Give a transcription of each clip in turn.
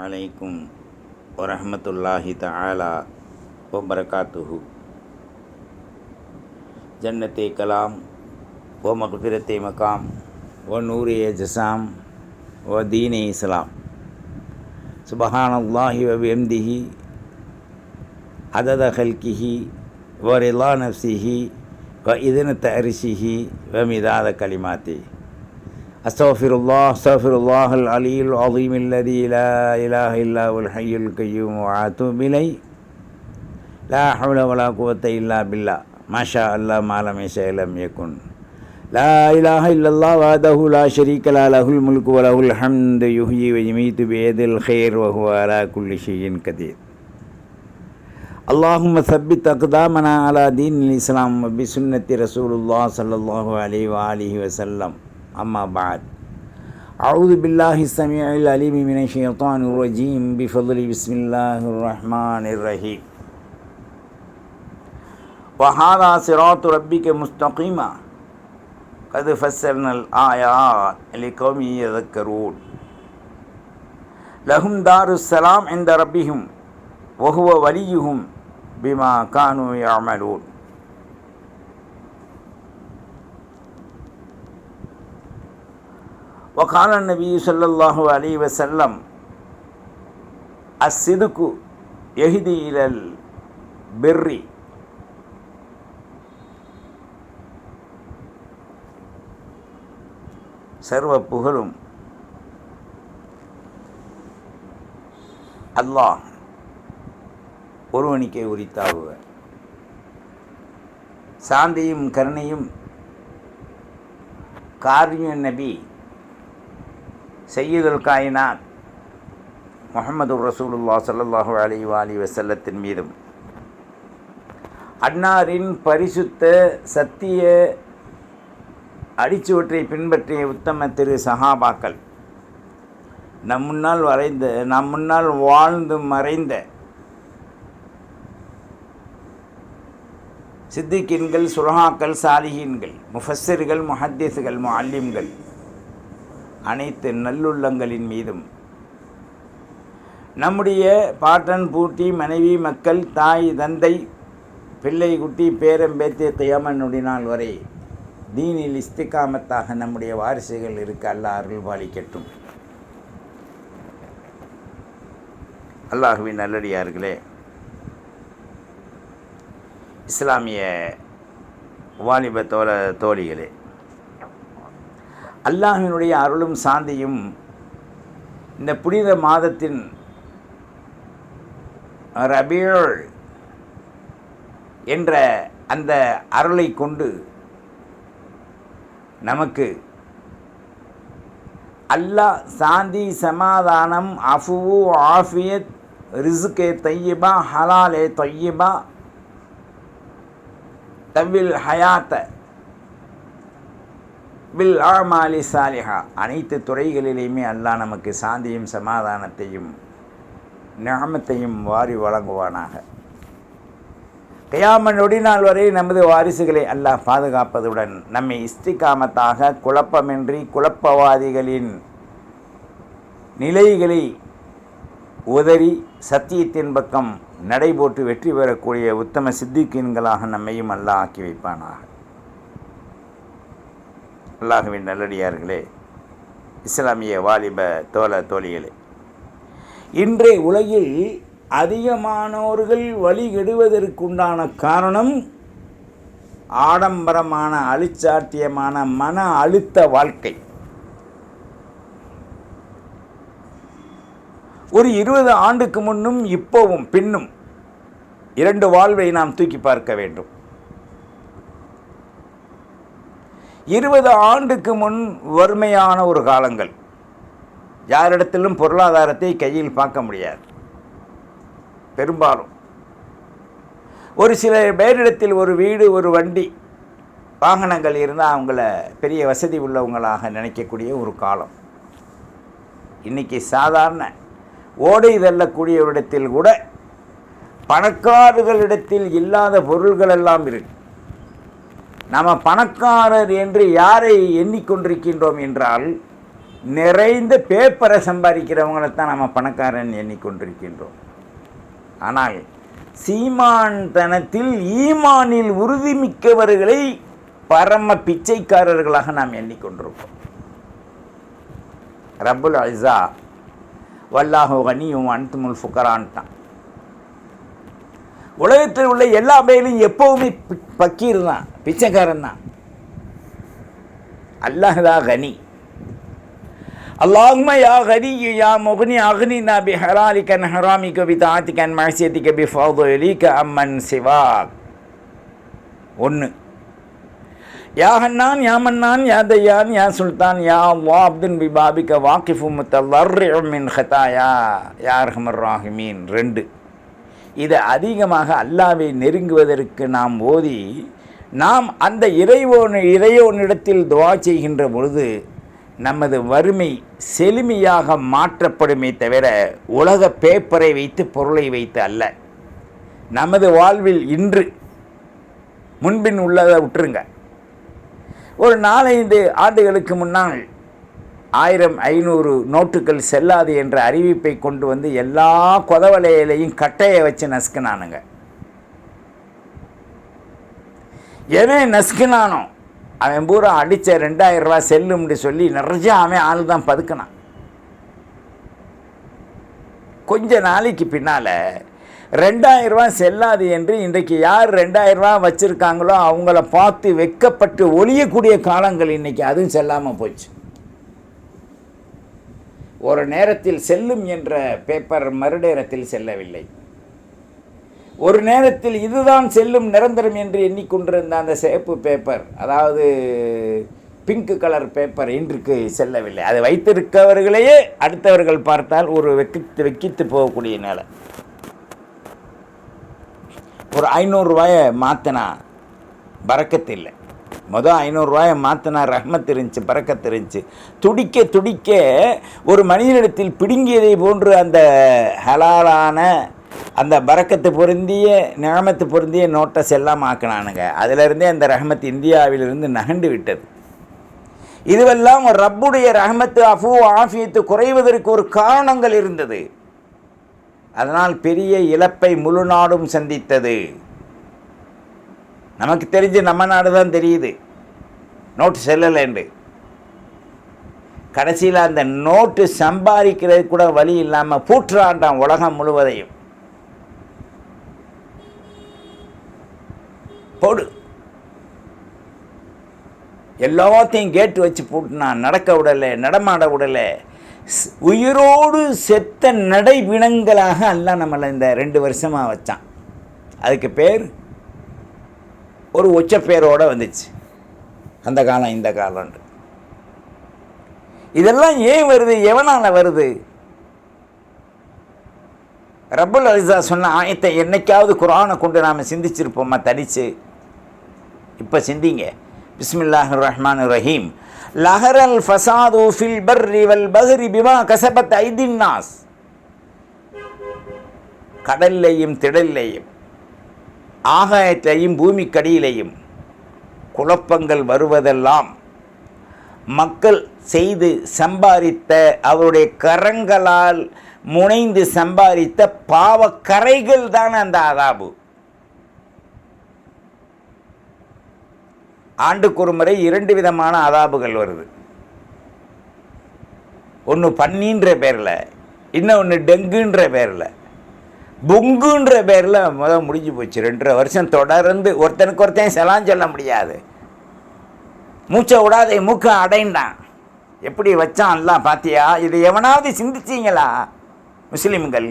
عليكم ورحمة الله تعالى وبركاته. جنة كلام ومغفرة مقام ونور جسام ودين إسلام سبحان الله وبحمده عدد خلقه ورضا نفسه وإذن تعرشه ومداد كلماته. أستغفر الله أستغفر الله العلي العظيم الذي لا إله إلا هو الحي القيوم وأتوب إليه. لا حول ولا قوة إلا بالله. ما شاء الله ما لم يشاء لم يكن. لا إله إلا الله وحده لا شريك له له الملك وله الحمد يحيي ويميت بيد الخير وهو على كل شيء قدير. اللهم ثبت أقدامنا على دين الإسلام وبسنة رسول الله صلى الله عليه وآله وسلم. أما بعد. أعوذ بالله السميع العليم من الشيطان الرجيم. بفضل بسم الله الرحمن الرحيم. وهذا صراط ربك مستقيما. قد فسرنا الآيات لقوم يذكرون. لهم دار السلام عند ربهم وهو وليهم بما كانوا يعملون. وقال النبي صلى الله عليه وسلم الصدق يهدي إلى البر சர்வ புகழும் அல்லாஹ் ஒருவனுக்கே உரித்தாவுக சாந்தியும் கருணையும் காரிய நபி செய்யுதல் காயினாத் முகமது ரசூலுல்லா சல்லாஹூ அலி வாலி வசல்லத்தின் மீதும். அன்னாரின் பரிசுத்த சத்திய அடிச்சுவற்றை பின்பற்றிய உத்தம திரு சஹாபாக்கள் நம் முன்னால் வரைந்த நம் முன்னால் வாழ்ந்து மறைந்த சித்திகின்கள் சுலஹாக்கள் சாலிஹீன்கள் முஃபஸ்ஸர்கள் முஹத்திஸுகள் முஅல்லிம்கள் அனைத்து நல்லுள்ளங்களின் மீதும். நம்முடைய பாட்டன் பூட்டி மனைவி மக்கள் தாய் தந்தை பிள்ளை குட்டி பேரம்பேத்தி கியாமனுடைய நாள் வரை தீனில் இஸ்திகாமத்தாக நம்முடைய வாரிசுகள் இருக்க அல்லாஹ் அருள் பாலிக்கட்டும் அல்லாஹுவின் நல்லடியார்களே இஸ்லாமிய வாலிப தோழ தோழிகளே அல்லாஹினுடைய அருளும் சாந்தியும் இந்த புனித மாதத்தின் ரபியோள் என்ற அந்த அருளை கொண்டு நமக்கு அல்லாஹ் சாந்தி சமாதானம் அஃபுவு ஆஃபியத் ரிசுக்கே தையபா ஹலாலே தொய்யபா தவில் ஹயாத்த பில் ஆமாலி சாலிஹா அனைத்து துறைகளிலேயுமே அல்லாஹ் நமக்கு சாந்தியும் சமாதானத்தையும் ஞாமத்தையும் வாரி வழங்குவானாக. கயாம நொடிநாள் வரை நமது வாரிசுகளை அல்லாஹ் பாதுகாப்பதுடன் நம்மை இஸ்திகாமத்தாக குழப்பமின்றி குழப்பவாதிகளின் நிலைகளை உதறி சத்தியத்தின் பக்கம் நடைபோட்டு வெற்றி பெறக்கூடிய உத்தம சித்திக்கீன்களாக நம்மையும் அல்லாஹ் ஆக்கி வைப்பானாக. அல்லாஹுவின் நல்லடியார்களே இஸ்லாமிய வாலிப தோழ தோழிகளே. இன்றைய உலகில் அதிகமானோர்கள் வழிகெடுவதற்குண்டான காரணம் ஆடம்பரமான அழிச்சாட்டியமான மன அழுத்த வாழ்க்கை. ஒரு இருபது ஆண்டுக்கு முன்னும் இப்போவும் பின்னும் இரண்டு வாழ்வை நாம் தூக்கி பார்க்க வேண்டும். இருபது ஆண்டுக்கு முன் வறுமையான ஒரு காலங்கள். யாரிடத்திலும் பொருளாதாரத்தை கையில் பார்க்க முடியாது. பெரும்பாலும். ஒரு சில பேரிடத்தில் ஒரு வீடு ஒரு வண்டி வாகனங்கள் இருந்தால் அவங்கள பெரிய வசதி உள்ளவங்களாக நினைக்கக்கூடிய ஒரு காலம். இன்றைக்கி சாதாரண ஓடை தள்ளக்கூடியவரிடத்தில் கூட பணக்காரர்களிடத்தில் இல்லாத பொருள்கள் எல்லாம் இருக்குது நம்ம பணக்காரர் என்று யாரை எண்ணிக்கொண்டிருக்கின்றோம் என்றால் நிறைந்த பேப்பரை சம்பாதிக்கிறவங்களை தான் நம்ம பணக்காரன் எண்ணிக்கொண்டிருக்கின்றோம். ஆனால் சீமான் தனத்தில் ஈமானில் உறுதிமிக்கவர்களை பரம பிச்சைக்காரர்களாக நாம் எண்ணிக்கொண்டிருக்கோம் ரபுல் அல்சா வல்லாஹோ கனியும் அன்துமுல் ஃபுக்கரான்ட்டான் உலகத்தில் உள்ள எல்லா மேலும் எப்போவுமே பக்கீர் தான் பிச்சைக்காரன் தான் அல்லாஹா கனி. அல்லாஹ்ம யா கனி யா மொகனி அக்னி நபி ஹராலி கன் ஹராமி கபி தாத்தி கன் மஹசியத்தி கபி ஃபாதோலி க அம்மன் சிவா ஒன்று யா ஹன்னான் யா யா தய்யான் யா சுல்தான் யா வா அப்துன் பி பாபிக வாக்கிஃபு முத்தல்லர் ஹதாயா. யா ரஹமர் ராஹிமீன். ரெண்டு. இது அதிகமாக அல்லாவை நெருங்குவதற்கு நாம் ஓதி நாம் அந்த இறைவோன் இறையோனிடத்தில் துவா செய்கின்ற பொழுது நமது வறுமை செழுமையாக மாற்றப்படுமே தவிர உலக பேப்பரை வைத்து பொருளை வைத்து அல்ல. நமது வாழ்வில் இன்று முன்பின் உள்ளதை விட்டுருங்க. ஒரு நாலஞ்சு ஆண்டுகளுக்கு முன்னால் ஆயிரம் ஐநூறு நோட்டுகள் செல்லாது என்ற அறிவிப்பை கொண்டு வந்து எல்லா கொதவலையிலையும் கட்டையை வச்சு நசுக்கினானுங்க. எவன் நசுக்கினானோ? அவன் பூரா அடித்த ரெண்டாயிரம் ரூபா செல்லும்னு சொல்லி நிறைய அவன் ஆள் தான் பதுக்கினான். கொஞ்ச நாளைக்கு பின்னால் ரெண்டாயிரம் ரூபா செல்லாது என்று இன்றைக்கு யார் ரெண்டாயிரம் ரூபா வச்சுருக்காங்களோ அவங்கள பார்த்து வெக்கப்பட்டு ஒழியக்கூடிய காலங்கள் இன்றைக்கி அதுவும் செல்லாமல் போச்சு. ஒரு நேரத்தில் செல்லும் என்ற பேப்பர் மறுநேரத்தில் செல்லவில்லை. ஒரு நேரத்தில் இதுதான் செல்லும் நிரந்தரம் என்று எண்ணிக்கொண்டிருந்த அந்த சேப்பு பேப்பர் அதாவது பிங்க் கலர் பேப்பர் இன்றுக்கு செல்லவில்லை. அதை வைத்திருக்கவர்களையே அடுத்தவர்கள் பார்த்தால் ஒரு வெக்கித்து வெக்கித்து போகக்கூடிய நிலை. ஒரு ஐநூறுரூவாயை மாற்றினா பறக்கத்தில்லை. மொதல் ஐநூறுரூவாயை மாற்றினா ரஹ்மத் இருந்துச்சு பறக்கத்து இருந்துச்சு துடிக்க துடிக்க ஒரு மனிதனிடத்தில் பிடுங்கியதை போன்று அந்த ஹலாலான அந்த பறக்கத்து பொருந்திய நிழமத்து பொருந்திய நோட்டஸ் எல்லாம் ஆக்கினானுங்க. அதிலிருந்தே அந்த ரஹமத் இந்தியாவிலிருந்து நகண்டு விட்டது. இதுவெல்லாம் ரப்புடைய ரஹமத்து அஃபு ஆஃபியத்து குறைவதற்கு ஒரு காரணங்கள் இருந்தது. அதனால் பெரிய இழப்பை முழு நாடும் சந்தித்தது. நமக்கு தெரிஞ்சு நம்ம நாடு தான் தெரியுது. நோட்டு செல்லலைண்டு. கடைசியில் அந்த நோட்டு சம்பாதிக்கிறது கூட வழி இல்லாமல் பூற்றாண்டான் உலகம் முழுவதையும். போடு. எல்லாத்தையும் கேட்டு வச்சு பூட்டினான் நடக்க விடலை நடமாட விடலை. உயிரோடு செத்த நடைபிணங்களாக அல்ல நம்மளை இந்த ரெண்டு வருஷமாக வச்சான். அதுக்கு பேர் ஒரு உச்ச பேரோடு வந்துச்சு. அந்த காலம் இந்த காலம்னு. இதெல்லாம் ஏன் வருது? எவனால் வருது? ரபுல் அலிசா சொன்ன ஆயத்தை என்னைக்காவது குரானை கொண்டு நாம் சிந்திச்சிருப்போமா? தனிச்சு இப்போ சிந்திங்க. பிஸ்மில்லாஹ் ரஹ்மான் ரஹீம் லஹரல் ஃபசாது ஃபில் பர்ரி வல் பஹ்ரி பிமா கசபத் ஐதின் நாஸ். கடல்லையும் திடல்லையும் ஆகாயத்திலையும் பூமிக்கடியிலையும் குழப்பங்கள் வருவதெல்லாம் மக்கள் செய்து சம்பாதித்த அவருடைய கரங்களால் முனைந்து சம்பாதித்த பாவக்கரைகள் தான் அந்த அதாபு ஆண்டுக்கு ஒரு முறை இரண்டு விதமான அதாபுகள் வருது. ஒன்று பன்னின்ற பேரில் இன்னொன்று டெங்குன்ற பேரில். புங்குன்ற பேரில் முதல் முடிஞ்சு போச்சு. ரெண்டரை வருஷம் தொடர்ந்து ஒருத்தனுக்கு ஒருத்தன் செலான் சொல்ல முடியாது. மூச்சை விடாதே மூக்கை அடைந்தான் எப்படி வச்சான் எல்லாம் பார்த்தியா இது எவனாவது சிந்திச்சீங்களா? முஸ்லீம்கள்.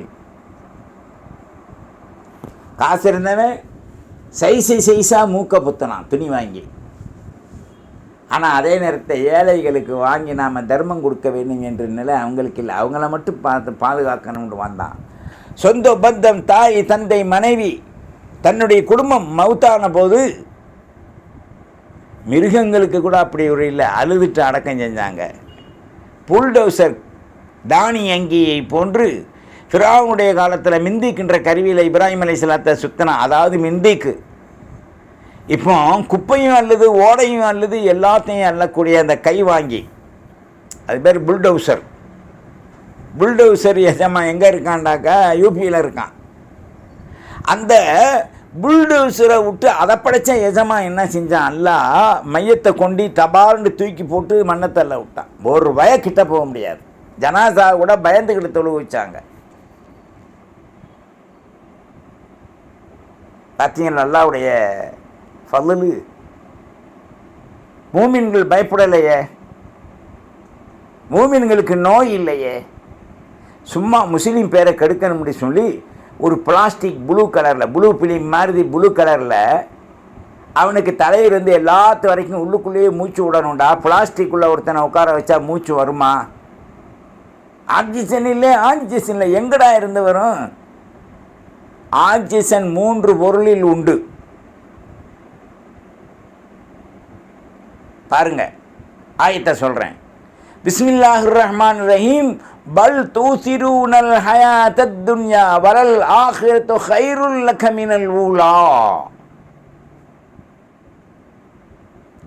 காசு இருந்தவன் சைஸை சைஸாக மூக்க புத்தனான் துணி வாங்கி. ஆனால் அதே நேரத்தை ஏழைகளுக்கு வாங்கி நாம் தர்மம் கொடுக்க வேண்டும் என்ற நிலை அவங்களுக்கு இல்லை. அவங்கள மட்டும் பார்த்து பாதுகாக்கணும்னு வந்தான். சொந்த பந்தம் தாய் தந்தை மனைவி தன்னுடைய குடும்பம் மவுத்தான போது மிருகங்களுக்கு கூட அப்படி ஒரு இல்லை. அழுதுட்டு அடக்கம் செஞ்சாங்க. புல்டோசர் தானி அங்கியை போன்று ஃபிராவுடைய காலத்தில் மிந்திக்கின்ற கருவியில் இப்ராஹிம் அலி சலாத்தை சுத்தனா அதாவது மிந்திக்கு. இப்போ குப்பையும் அல்லது ஓடையும் அல்லது எல்லாத்தையும் அள்ளக்கூடிய அந்த கை வாங்கி அது பேர் புல்டோசர். புல்டோசர் எஜமா எங்கே இருக்கான்டாக்கா? யூபியில் இருக்கான். அந்த புல்டோசரை விட்டு அதை படைச்ச எஜமா என்ன செஞ்சான்? அல்லா மையத்தை கொண்டு தபால்னு தூக்கி போட்டு மண்ணத்தள்ள விட்டான். ஒரு வய கிட்ட போக முடியாது. ஜனாசா கூட பயந்துக்கிட்டு தொழுவு வச்சாங்க. பார்த்தீங்கன்னா அல்லாவுடைய ஃபலு மூமின்கள் பயப்படலையே. மூமின்களுக்கு நோய் இல்லையே. சும்மா முஸ்லீம் பேரை கெடுக்கணும்னு சொல்லி ஒரு பிளாஸ்டிக் ப்ளூ கலரில் ப்ளூ பிலிம் மாதிரி ப்ளூ கலரில் அவனுக்கு தலையிலிருந்து எல்லாத்து வரைக்கும் உள்ளுக்குள்ளேயே மூச்சு விடணும்டா. பிளாஸ்டிக்குள்ளே ஒருத்தனை உட்கார வச்சா மூச்சு வருமா? ஆக்சிஜன் இல்லை ஆக்சிஜன் இல்லை. எங்கடா இருந்து வரும்? ஆக்சிஜன் மூன்று பொருளில் உண்டு. பாருங்க ஆயத்தை சொல்கிறேன் பிஸ்மில்லாஹ் ரஹ்மான் ரஹீம் பல் தூசிரூனல் ஹயாத்தத் துன்யா வரல் ஆஹிரத்து ஹைருல் லக ஊலா.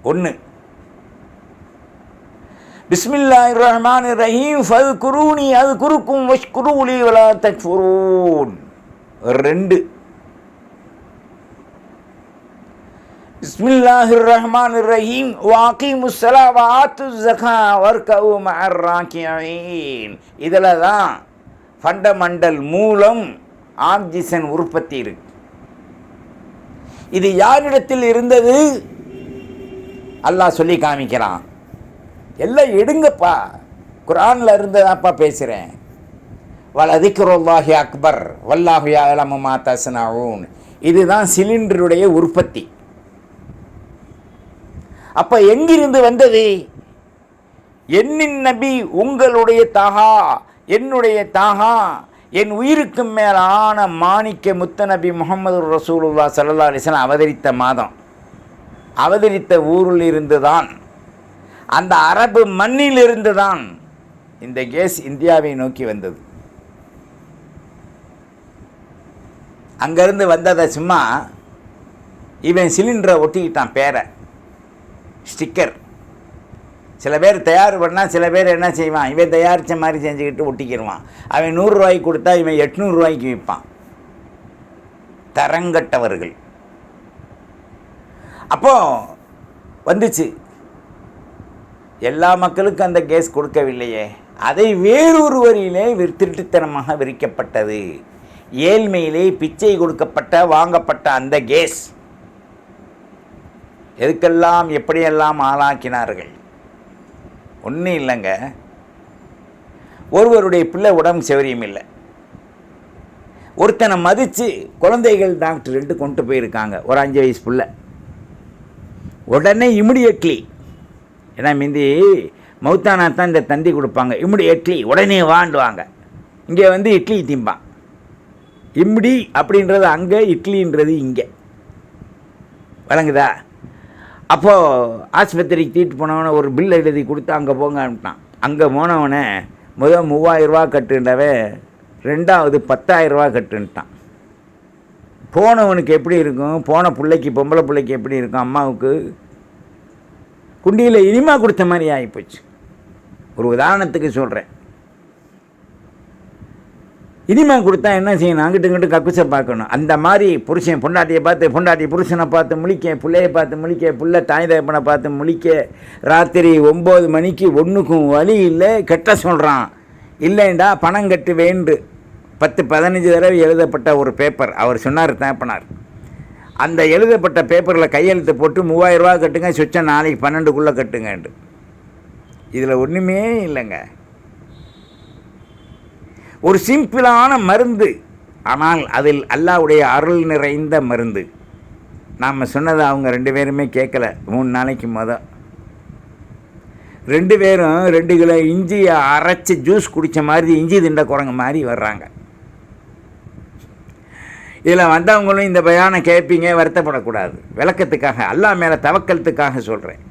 ஒன்று பிஸ்மில்லா ரஹ்மான் ரஹீம் ஃபல் குரூனி அது குறுக்கும் வஷ் குரூலி வலா தக்ஃபுரூன். ரெண்டு. பிஸ்மில்லாஹிர் ரஹ்மான் ரஹீம் வாக்கிமு ஸலா வ ஆத்து வர்கவு இதில் தான் ஃபண்டமெண்டல் மூலம் ஆக்சிஜன் உற்பத்தி இருக்கு. இது யாரிடத்தில் இருந்தது? அல்லாஹ் சொல்லி காமிக்கிறான். எல்லாம் எடுங்கப்பா. குரானில் இருந்ததாப்பா பேசுகிறேன் வலதிக்ருல்லாஹி அக்பர். வல்லாஹியா யாலமு மா இதுதான் சிலிண்டருடைய உற்பத்தி. அப்ப எங்கிருந்து வந்தது? என்னின் நபி உங்களுடைய தாகா என்னுடைய தாகா என் உயிருக்கு மேலான மாணிக்க முத்தநபி முகமது ரசூலுல்லா சல்லா அலிஸ்லாம் அவதரித்த மாதம். அவதரித்த ஊரில் இருந்துதான் அந்த அரபு மண்ணில் இருந்துதான் இந்த கேஸ் இந்தியாவை நோக்கி வந்தது. அங்கேருந்து வந்ததை சும்மா இவன் சிலிண்டரை ஒட்டிக்கிட்டான் பேரை. ஸ்டிக்கர் சில பேர் தயார் பண்ணால் சில பேர் என்ன செய்வான்? இவன் தயாரித்த மாதிரி செஞ்சுக்கிட்டு ஒட்டிக்கிடுவான் அவன் நூறுரூவாய்க்கு கொடுத்தா இவன் எட்நூறுரூவாய்க்கு விற்பான். தரங்கட்டவர்கள். அப்போ வந்துச்சு. எல்லா மக்களுக்கும் அந்த கேஸ் கொடுக்கவில்லையே. அதை வேறொரு வரியிலே விற் திருட்டுத்தனமாக விரிக்கப்பட்டது. ஏழ்மையிலே பிச்சை கொடுக்கப்பட்ட வாங்கப்பட்ட அந்த கேஸ். எதுக்கெல்லாம் எப்படியெல்லாம் ஆளாக்கினார்கள்? ஒன்றும் இல்லைங்க. ஒருவருடைய பிள்ளை உடம்பு சௌரியம் இல்லை. ஒருத்தனை மதித்து குழந்தைகள் டாக்டர் ரெண்டு கொண்டு போயிருக்காங்க ஒரு அஞ்சு வயசு பிள்ளை. உடனே இமிடியட்லி ஏன்னா மிந்தி மௌத்தானா தான் இந்த தந்தி கொடுப்பாங்க இமிடியட்லி உடனே வாண்டுவாங்க. இங்கே வந்து இட்லி திம்பான். இம்டி அப்படின்றது அங்கே இட்லின்றது இங்கே. வழங்குதா? அப்போது ஆஸ்பத்திரிக்கு தீட்டு போனவனை ஒரு பில் எழுதி கொடுத்து அங்கே போங்க அனுப்பிட்டான் அங்கே போனவனை முதல் மூவாயிரரூவா கட்டுன்றவன் ரெண்டாவது பத்தாயிரரூவா கட்டுன்ட்டான். போனவனுக்கு எப்படி இருக்கும்? போன பிள்ளைக்கு பொம்பளை பிள்ளைக்கு எப்படி இருக்கும்? அம்மாவுக்கு குண்டியில் இனிமா கொடுத்த மாதிரி ஆகிப்போச்சு ஒரு உதாரணத்துக்கு சொல்கிறேன் இனிமே கொடுத்தா என்ன செய்யணும்? அங்கிட்டு இங்கிட்டு கக்குசை பார்க்கணும். அந்த மாதிரி புருஷன் பொண்டாட்டியை பார்த்து பொண்டாட்டி புருஷனை பார்த்து முழிக்க பிள்ளையை பார்த்து முழிக்க பிள்ளை தாய் தகப்பனை பார்த்து முழிக்க ராத்திரி ஒம்பது மணிக்கு ஒன்றுக்கும் வழி இல்லை கெட்ட சொல்கிறான் இல்லைண்டா பணம் கட்டு வேண்டு. பத்து பதினஞ்சு தடவை எழுதப்பட்ட ஒரு பேப்பர் அவர் சொன்னார் தேப்பனார் அந்த எழுதப்பட்ட பேப்பரில் கையெழுத்து போட்டு மூவாயிரரூவா கட்டுங்க சுவிட்சை நாளைக்கு பன்னெண்டுக்குள்ளே கட்டுங்கன்ட்டு இதில் ஒன்றுமே இல்லைங்க. ஒரு சிம்பிளான மருந்து. ஆனால் அதில் அல்லாவுடைய அருள் நிறைந்த மருந்து. நாம் சொன்னதை அவங்க ரெண்டு பேருமே கேட்கல. மூணு நாளைக்கு மொதல் ரெண்டு பேரும் ரெண்டு கிலோ இஞ்சியை அரைச்சி ஜூஸ் குடித்த மாதிரி இஞ்சி திண்ட குரங்கு மாதிரி வர்றாங்க. இதில் வந்தவங்களும் இந்த பயானை கேட்பீங்க வருத்தப்படக்கூடாது. விளக்கத்துக்காக அல்லா மேலே தவக்கலத்துக்காக சொல்கிறேன்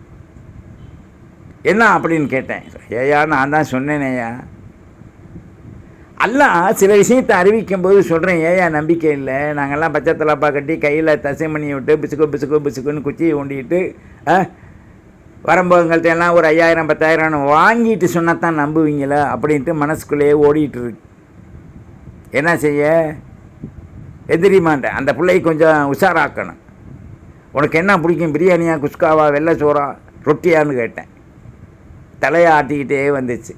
என்ன அப்படின்னு கேட்டேன். ஏயா நான் தான் சொன்னேனேயா அல்லாஹ் சில விஷயத்தை அறிவிக்கும் போது சொல்கிறேன் ஏயா நம்பிக்கை இல்லை? நாங்கள்லாம் பச்சை தலாப்பா கட்டி கையில் தசை பண்ணி விட்டு பிசுக்கு பிசுக்கு பிசுக்குன்னு குச்சியை ஊண்டிட்டு வரும்போது எல்லாம் ஒரு ஐயாயிரம் பத்தாயிரம் வாங்கிட்டு சொன்னால் தான் நம்புவீங்களா அப்படின்ட்டு மனசுக்குள்ளேயே ஓடிட்டு இருக்கு. என்ன செய்ய? எதிரிமாண்ட அந்த பிள்ளையை கொஞ்சம் உஷாராக்கணும். உனக்கு என்ன பிடிக்கும்? பிரியாணியா குஸ்காவா வெள்ளை சோறா ரொட்டியான்னு கேட்டேன். தலையை ஆட்டிக்கிட்டே வந்துச்சு.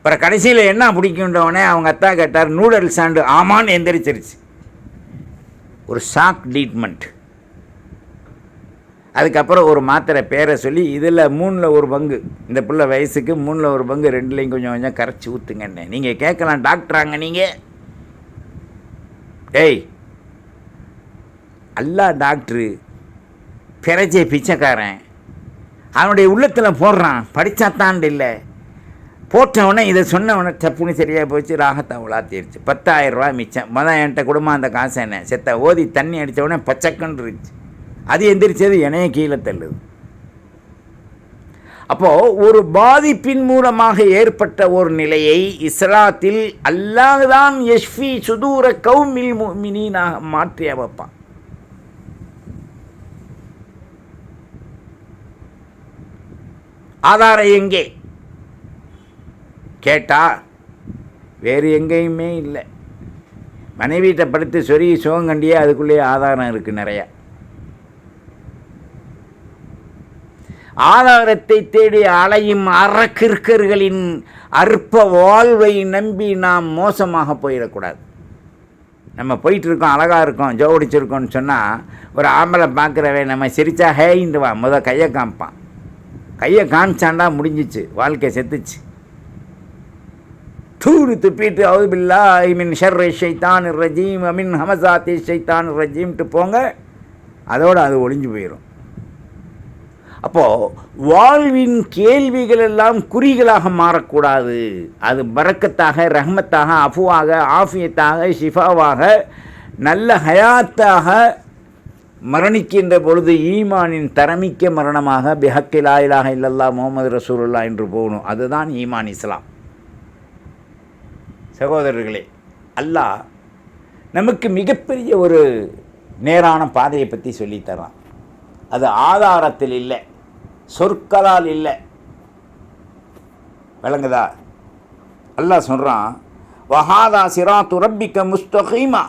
அப்புறம் கடைசியில் என்ன பிடிக்குன்றவனே அவங்க அத்தா கேட்டார் நூடல்ஸ் ஆண்டு ஆமான்னு எந்திரிச்சிருச்சு. ஒரு ஷாக் ட்ரீட்மெண்ட் அதுக்கப்புறம் ஒரு மாத்திரை பேரை சொல்லி இதில் மூணில் ஒரு பங்கு இந்த பிள்ளை வயசுக்கு மூணில் ஒரு பங்கு ரெண்டுலேயும் கொஞ்சம் கொஞ்சம் கரைச்சி ஊற்றுங்கண்ணே நீங்கள் கேட்கலாம் டாக்டராங்க நீங்கள் டேய் அல்லா டாக்டரு பிறஜே பிச்சைக்காரன். அவனுடைய உள்ளத்தில் போடுறான் படித்தாத்தான் இல்லை. போட்டவனே இதை சொன்னவனே தப்புன்னு சரியாக போச்சு ராகத்தை உலாத்திருச்சு. பத்தாயிரம் ரூபா மிச்சம். மொதல் என்கிட்ட குடும்பம் அந்த காசு என்ன? செத்த ஓதி தண்ணி அடித்தவுடனே உடனே அது எந்திரிச்சது என்னைய கீழே தள்ளுது. அப்போது ஒரு பாதிப்பின் மூலமாக ஏற்பட்ட ஒரு நிலையை இஸ்லாத்தில் அல்லாஹ்தான் எஸ்வி சுதூர கௌமில் மினீனாக மாற்றி அமைப்பான். ஆதாரம் எங்கே? கேட்டால் வேறு எங்கேயுமே இல்லை. மனைவியிட்ட படுத்து சொறி சிவங்கண்டியே அதுக்குள்ளேயே ஆதாரம் இருக்குது நிறையா. ஆதாரத்தை தேடி அலையும் அறக்கிற்கர்களின் அற்ப வாழ்வை நம்பி நாம் மோசமாக போயிடக்கூடாது. நம்ம போயிட்டுருக்கோம் அழகாக இருக்கோம் ஜோடிச்சிருக்கோம்னு சொன்னால் ஒரு ஆம்பளை பார்க்குறவன் நம்ம சிரித்தா ஹேயின்னு வா முத கையை காமிப்பான். கையை காமிச்சாண்டா முடிஞ்சிச்சு வாழ்க்கை செத்துச்சு. தூரு துப்பிட்டு அவுபில்லா மின் ஷர்ரை ஷைத்தான் ரஜீம் அமின் ஹமசாத்தி ஷைத்தான் ரஜீம்ட்டு போங்க. அதோடு அது ஒளிஞ்சு போயிடும் அப்போது வாழ்வின் கேள்விகள் எல்லாம் குறிகளாக மாறக்கூடாது. அது பறக்கத்தாக ரஹ்மத்தாக அஃபுவாக ஆஃபியத்தாக ஷிஃபாவாக நல்ல ஹயாத்தாக மரணிக்கின்ற பொழுது ஈமானின் தரமிக்க மரணமாக பெஹக்கிலாயிலாக இல்லல்லா முகமது ரசூலுல்லா என்று போகணும். அதுதான் ஈமான் இஸ்லாம். சகோதரர்களே அல்லாஹ் நமக்கு மிகப்பெரிய ஒரு நேரான பாதையை பற்றி சொல்லித்தரான் அது ஆதாரத்தில் இல்லை சொற்களால் இல்லை. விளங்குதா? அல்லாஹ் சொல்கிறான் வஹாதா சிராத்து ரப்பிக்க முஸ்தகீமா.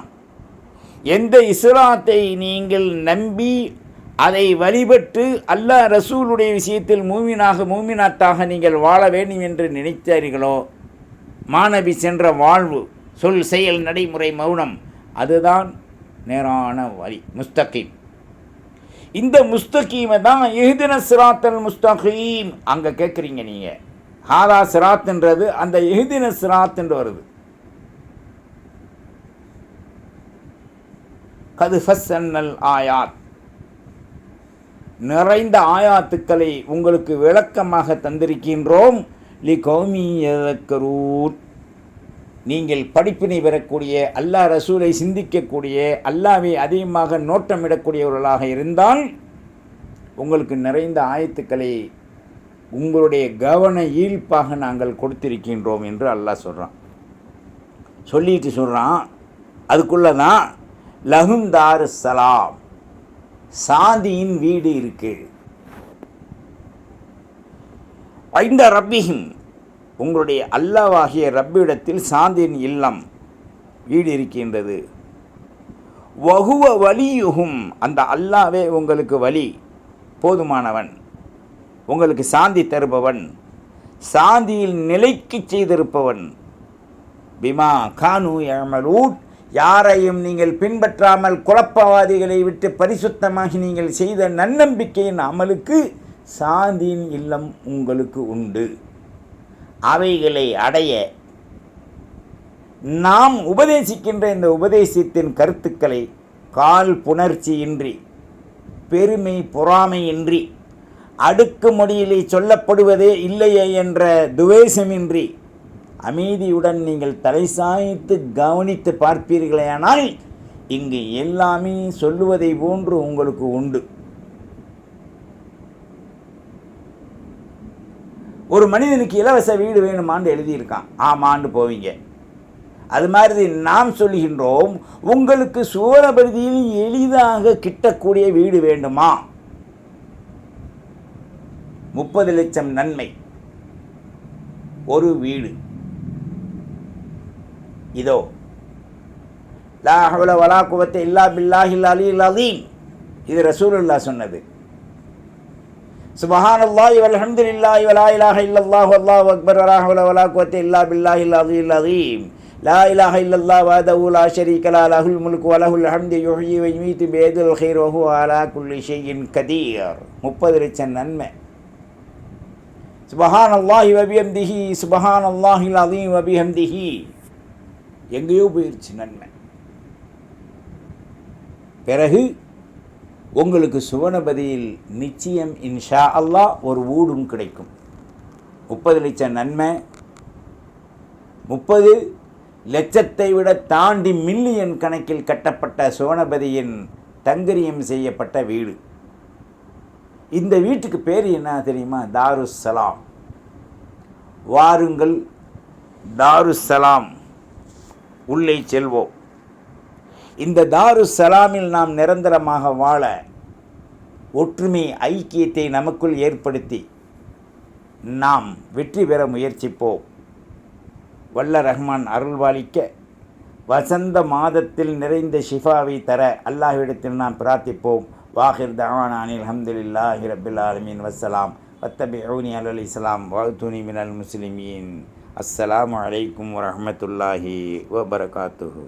எந்த இஸ்லாத்தை நீங்கள் நம்பி அதை வழிபட்டு அல்லாஹ் ரசூலுடைய விஷயத்தில் மூமினாக மூமினாத்தாக நீங்கள் வாழ வேண்டும் என்று நினைத்தார்களோ மாணவி சென்ற வாழ்வு சொல் செயல் நடைமுறை மௌனம் அதுதான் நேரான வழி முஸ்தகீம். இந்த முஸ்தகீமை தான் எஹ்தின சிராத்தல் முஸ்தகீம். அங்கே கேட்குறீங்க நீங்கள் ஹாதா சிராத்துன்றது அந்த எஹ்தின சிராத்துன்று வருது. கது ஃபஸ்ஸன்னல் ஆயாத். நிறைந்த ஆயாத்துக்களை உங்களுக்கு விளக்கமாக தந்திருக்கின்றோம். லி கௌமி நீங்கள் படிப்பினை பெறக்கூடிய அல்லாஹ் ரசூலை சிந்திக்கக்கூடிய அல்லாவை அதிகமாக நோட்டமிடக்கூடியவர்களாக இருந்தால் உங்களுக்கு நிறைந்த ஆயத்துக்களை உங்களுடைய கவன ஈர்ப்பாக நாங்கள் கொடுத்திருக்கின்றோம் என்று அல்லாஹ் சொல்கிறான் சொல்லிட்டு சொல்கிறான் அதுக்குள்ளே தான் லகுந்தாரு சலாம். சாந்தியின் வீடு இருக்குது ஐந்த ரப்பிஹிம். உங்களுடைய அல்லாவாகிய ரப்பிடத்தில் சாந்தியின் இல்லம் வீடு இருக்கின்றது வகுவ வலியுகும் அந்த அல்லாவே உங்களுக்கு வலி போதுமானவன். உங்களுக்கு சாந்தி தருபவன். சாந்தியில் நிலைக்கு செய்திருப்பவன். பிமா கானு எமலூட் யாரையும் நீங்கள் பின்பற்றாமல் குழப்பவாதிகளை விட்டு பரிசுத்தமாகி நீங்கள் செய்த நன்னம்பிக்கையின் அமலுக்கு சாந்தியின் இல்லம் உங்களுக்கு உண்டு. அவைகளை அடைய நாம் உபதேசிக்கின்ற இந்த உபதேசத்தின் கருத்துக்களை கால் புணர்ச்சியின்றி பெருமை பொறாமையின்றி அடுக்குமொழியிலே சொல்லப்படுவதே இல்லையே என்ற துவேஷமின்றி அமைதியுடன் நீங்கள் தலை சாய்த்து கவனித்து பார்ப்பீர்களேயானால் இங்கு எல்லாமே சொல்லுவதை போன்று உங்களுக்கு உண்டு. ஒரு மனிதனுக்கு இலவச வீடு வேணுமான்னு எழுதியிருக்கான். ஆமான்னு போவீங்க. அது மாதிரி நாம் சொல்லுகின்றோம் உங்களுக்கு சூரபதியில் எளிதாக கிட்டக்கூடிய வீடு வேண்டுமா? முப்பது லட்சம் நன்மை. ஒரு வீடு. இதோ. லா வலா குவத்தை இல்லா பில்லாஹில் அலில் அலீம். இது ரசூலுல்லா சொன்னது. சுபஹான் அல்லாஹ் இவல் அஹமது இல்லா இவலா இலாக இல்லல்லாஹ் அல்லாஹ் அக்பர் வலா ஹவுல வலா குவத்த இல்லா பில்லாஹ் அலில் அதீம் லா இலாக இல்லல்லா வஹதஹு லா ஷரீக லா லஹுல் முல்கு வ லஹுல் யுஹி யுஹ்யி வ யுமீத்து பியதில் ഖൈർ அலா குல்லி ஷெய்யின் கதீர் முப்பது லட்சம் நன்மை சுபஹான் அல்லாஹி வபிஹம்திஹி சுபஹான் அல்லாஹில் அதீம் வபிஹம்திஹி எங்கேயோ போயிடுச்சு நன்மை பிறகு உங்களுக்கு சுவனபதியில் நிச்சயம் இன்ஷா அல்லா ஒரு வீடும் கிடைக்கும். முப்பது லட்சம் நன்மை. முப்பது லட்சத்தை விட தாண்டி மில்லியன் கணக்கில் கட்டப்பட்ட சுவனபதியின் தங்கரியம் செய்யப்பட்ட வீடு. இந்த வீட்டுக்கு பேர் என்ன தெரியுமா? தாருசலாம் வாருங்கள் தாருசலாம் உள்ளே செல்வோம். இந்த தாரு சலாமில் நாம் நிரந்தரமாக வாழ ஒற்றுமை ஐக்கியத்தை நமக்குள் ஏற்படுத்தி நாம் வெற்றி பெற முயற்சிப்போம். வல்ல ரஹ்மான் அருள்வாளிக்க வசந்த மாதத்தில் நிறைந்த ஷிஃபாவை தர அல்லாஹ்விடத்தில் நாம் பிரார்த்திப்போம். வாஹிர் தவானானில் அஹமதுல்லாஹி ரபில் ஆலமீன். வசலாம் வத்தபிஊனி அலல் இஸ்லாம். வாழ்த்துனி மினல் முஸ்லிமீன். அஸ்ஸலாம் அலைக்கும் வரமத்துல்லாஹி வபரகாத்துஹு.